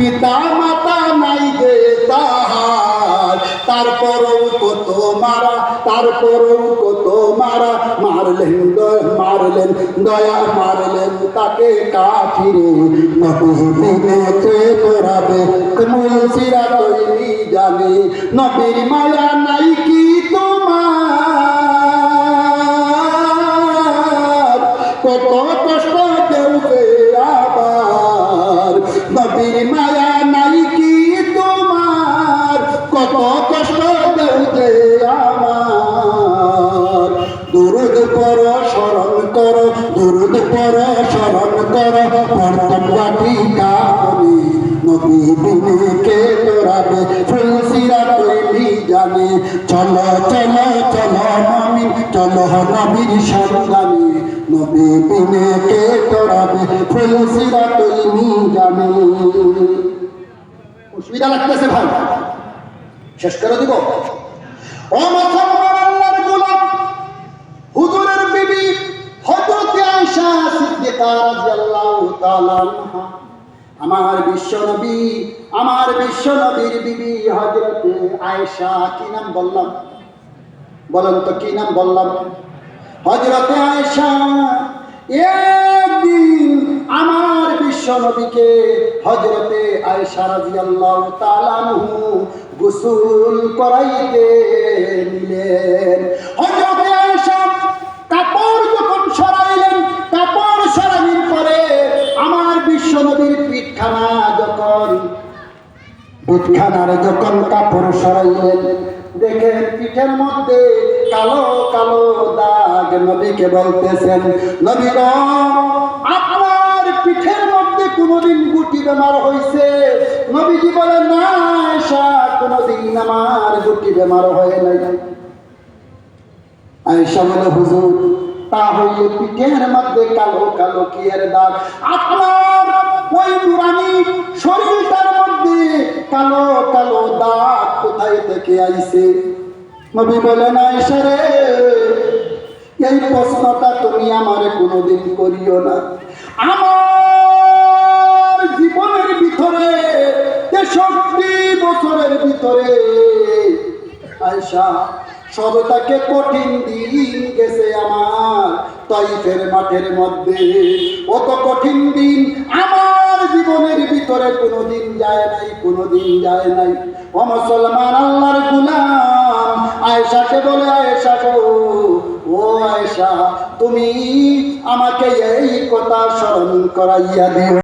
পিতা মাতা নাই যে তাহার। তারপরেও কত মারা তারপরেও কত মারা মারলেন মারলেন, দয়া মারলেন তাকে কাফিরে। নবীতে তোরাবে তুমুল তৈরি জানে নবীর মায়া নাই কি তোমার? কত কষ্ট দেবে আবার। নবীর মায়া দেবে আমার। দুরুদ পর স্মরণ কর, দুরুদ পর স্মরণ কর। প্রথম বাটি কাপনি নবী বিনে তোরাবে ফুলসিরা তৈরি জানে। চলো চলো চলো নবী চলো নবীর সন্ধানে। নবী বিনে তোরাবে ফুলসিরা তৈরি জানে। অসুবিধা লাগতেছে ভাই। শেষ করে দিব। আমার বিশ্ব নবী, আমার বিশ্ব নবীর বিবি হযরত আয়েশা, কি নাম বললাম? বলেন তো কি নাম বললাম? হযরত আয়েশা একদিন আমার বিশ্ব নবীকে হযরতে আয়েশা রাদিয়াল্লাহু তাআলা আনহু গোসল করাইতে নিলেন। আয়েশা কাপড় যখন সরাইলেন, কাপড় সরানোর পরে আমার বিশ্ব নবীর পিঠখানা যখন, পিঠখানার যখন কাপড় সরাইলেন, দেখেন পিঠের মধ্যে কালো কালো দাগ নবীকে বলতেছেন নবী আপনার পিঠের গুটি বেমার হয়েছে নবীজি না আমার গুটি বেমার হয় নাই। বলে, হুজুর, তা হইলে পিঠের মধ্যে কালো কালো কি এর দাগ, আপনার ওই শরীরটার মধ্যে কালো কালো দাগ কোথায় থেকে আইছে? নবী বলেন, আয়েশা রে, এই প্রশ্নটা তুমি আমারে কোনোদিন করিও না। আমার ভিতরে। আয়সা সবটাকে কঠিন দিন গেছে আমার তাইফের মাঠের মধ্যে। অত কঠিন দিন আমার জীবনের ভিতরে কোনোদিন যায় নাই, কোনোদিন যায় নাই। ও মুসলমান, আল্লাহর গুলাম, আয়েশাকে বলে, আয়েশা গো, ও আয়েশা, তুমি আমাকে এই কথা স্মরণ করাইয়া দিও।